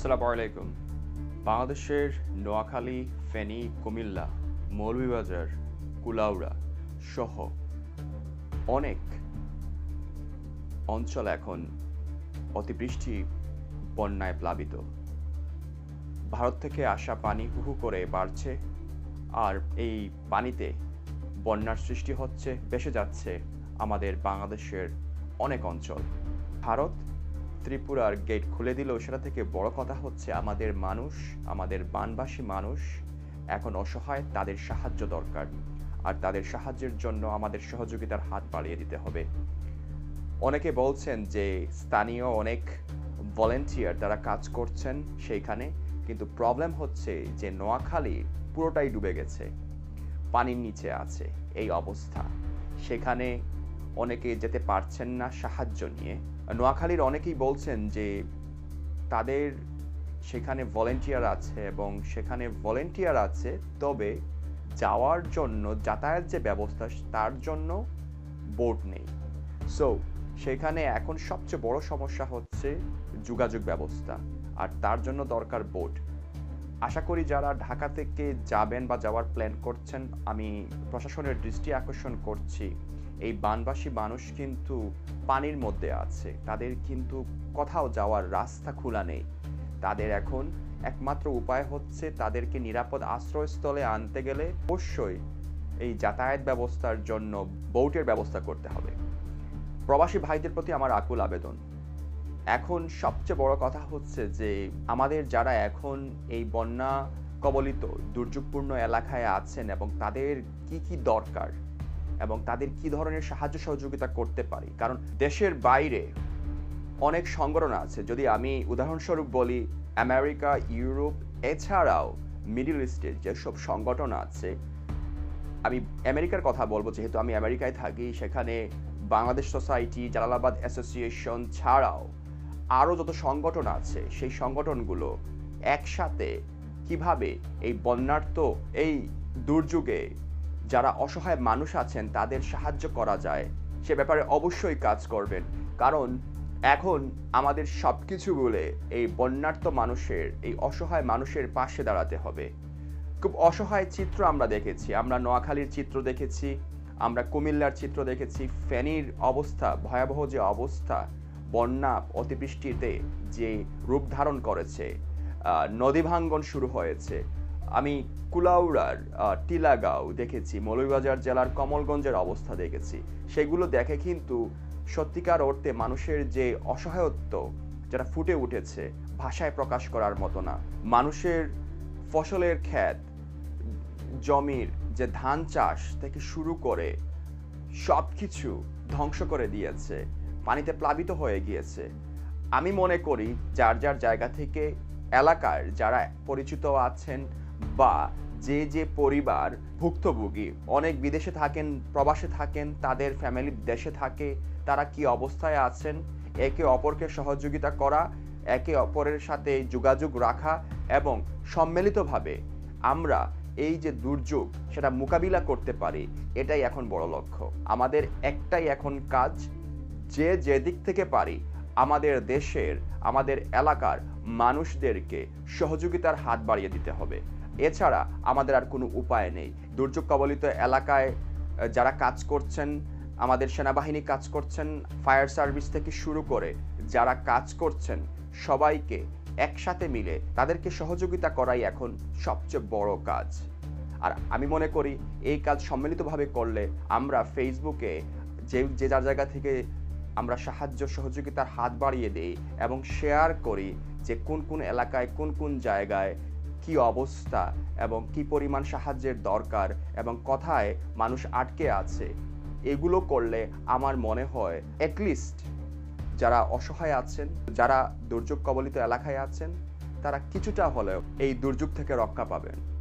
আসসালামু আলাইকুম। বাংলাদেশের নোয়াখালী, ফেনী, কুমিল্লা, মৌলভীবাজার, কুলাউড়া সহ অনেক অঞ্চল এখন অতিবৃষ্টি বন্যায় প্লাবিত। ভারত থেকে আসা পানি হুহু করে বাড়ছে আর এই পানিতে বন্যার সৃষ্টি হচ্ছে বেসে যাচ্ছে আমাদের বাংলাদেশের অনেক অঞ্চল। ভারত ত্রিপুরার গেট খুলে দিলেও সেটা থেকে বড় কথা হচ্ছে আমাদের মানুষ, আমাদের বানবাসী মানুষ এখন অসহায়, তাদের সাহায্য দরকার। আর তাদের সাহায্যের জন্য আমাদের সহযোগিতার হাত বাড়িয়ে দিতে হবে। অনেকে বলছেন যে স্থানীয় অনেক ভলেন্টিয়ার তারা কাজ করছেন সেইখানে, কিন্তু প্রবলেম হচ্ছে যে নোয়াখালী পুরোটাই ডুবে গেছে, পানির নিচে আছে, এই অবস্থা। সেখানে অনেকে যেতে পারছেন না সাহায্য নিয়ে। নোয়াখালীর অনেকেই বলছেন যে তাদের সেখানে ভলেন্টিয়ার আছে এবং সেখানে ভলেন্টিয়ার আছে, তবে যাওয়ার জন্য, যাতায়াত যে ব্যবস্থা, তার জন্য বোট নেই। সো সেখানে এখন সবচেয়ে বড় সমস্যা হচ্ছে যোগাযোগ ব্যবস্থা, আর তার জন্য দরকার বোট আশা করি যারা ঢাকা থেকে যাবেন বা যাওয়ার প্ল্যান করছেন, আমি প্রশাসনের দৃষ্টি আকর্ষণ করছি। এই বানবাসী মানুষ কিন্তু পানির মধ্যে আছে। তাদের কিন্তু কোথাও যাওয়ার রাস্তা খোলা নেই। তাদের এখন একমাত্র উপায় হচ্ছে তাদেরকে নিরাপদ আশ্রয়স্থলে আনতে গেলে অবশ্যই এই যাতায়াত ব্যবস্থার জন্য বোটের ব্যবস্থা করতে হবে। প্রবাসী ভাইদের প্রতি আমার আকুল আবেদন। এখন সবচেয়ে বড় কথা হচ্ছে যে, আমাদের যারা এখন এই বন্যা কবলিত, দুর্যোগপূর্ণ এলাকায় আছেন এবং তাদের কি কি দরকার? এবং তাদের কি ধরনের সাহায্য সহযোগিতা করতে পারি? কারণ দেশের বাইরে অনেক সংগঠন আছে। যদি আমি উদাহরণস্বরূপ বলি, আমেরিকা, ইউরোপ, এছাড়াও মিডিল ইস্টের যেসব সংগঠন আছে, আমি আমেরিকার কথা বলব, যেহেতু আমি আমেরিকায় থাকি, সেখানে বাংলাদেশ সোসাইটি, জালালাবাদ অ্যাসোসিয়েশন ছাড়াও আরও যত সংগঠন আছে, সেই সংগঠনগুলো একসাথে কীভাবে এই বন্যার্ত, এই দুর্যোগে যারা অসহায় মানুষ আছেন, তাদের সাহায্য করা যায়। সে ব্যাপারে অবশ্যই কাজ করবেন। কারণ এখন আমাদের সব কিছু বলে এই বন্যার্ত মানুষের, এই অসহায় মানুষের পাশে দাঁড়াতে হবে। খুব অসহায় চিত্র আমরা দেখেছি। আমরা নোয়াখালীর চিত্র দেখেছি, আমরা কুমিল্লার চিত্র দেখেছি। ফেনীর অবস্থা, ভয়াবহ যে অবস্থা, বন্যা, অতিবৃষ্টিতে যে রূপ ধারণ করেছে নদী ভাঙ্গন শুরু হয়েছে। আমি কুলাউড়ার টিলাগাঁও দেখেছি, মৌলভীবাজার জেলার কমলগঞ্জের অবস্থা দেখেছি। সেগুলো দেখে কিন্তু সত্যিকার অর্থে মানুষের যে অসহায়ত্ব, যেটা ফুটে উঠেছে, ভাষায় প্রকাশ করার মতো না। মানুষের ফসলের ক্ষেত, জমির যে ধান চাষ থেকে শুরু করে সব কিছু ধ্বংস করে দিয়েছে, পানিতে প্লাবিত হয়ে গিয়েছে। আমি মনে করি, যার যার জায়গা থেকে এলাকার যারা পরিচিত আছেন বা যে যে পরিবার ভুক্তভোগী, অনেক বিদেশে থাকেন, প্রবাসে থাকেন, তাদের ফ্যামিলি দেশে থাকে, তারা কি অবস্থায় আছেন, একে অপরকে সহযোগিতা করা, একে অপরের সাথে যোগাযোগ রাখা এবং সম্মিলিতভাবে আমরা এই যে দুর্যোগ, সেটা মোকাবিলা করতে পারি, এটাই এখন বড় লক্ষ্য। আমাদের একটাই এখন কাজ, যে যে দিক থেকে পারি, আমাদের দেশের, আমাদের এলাকার মানুষদেরকে সহযোগিতার হাত বাড়িয়ে দিতে হবে। এছাড়া আমাদের আর কোনো উপায় নেই। দুর্যোগ কবলিত এলাকায় যারা কাজ করছেন, আমাদের সেনাবাহিনী কাজ করছেন, ফায়ার সার্ভিস থেকে শুরু করে যারা কাজ করছেন, সবাইকে একসাথে মিলে তাদেরকে সহযোগিতা করাই এখন সবচেয়ে বড় কাজ। আর আমি মনে করি, এই কাজ সম্মিলিতভাবে করলে আমরা ফেসবুকে যে যে যার জায়গা থেকে আমরা সাহায্য, সহযোগিতার হাত বাড়িয়ে দেই এবং শেয়ার করি যে কোন কোন এলাকায়, কোন কোন জায়গায় কি অবস্থা এবং কি পরিমাণ সাহায্যের দরকার এবং কথায় মানুষ আটকে আছে, এগুলো করলে আমার মনে হয় অ্যাটলিস্ট যারা অসহায় আছেন, যারা দুর্যোগ কবলিত এলাকায় আছেন, তারা কিছুটা হলেও এই দুর্যোগ থেকে রক্ষা পাবেন।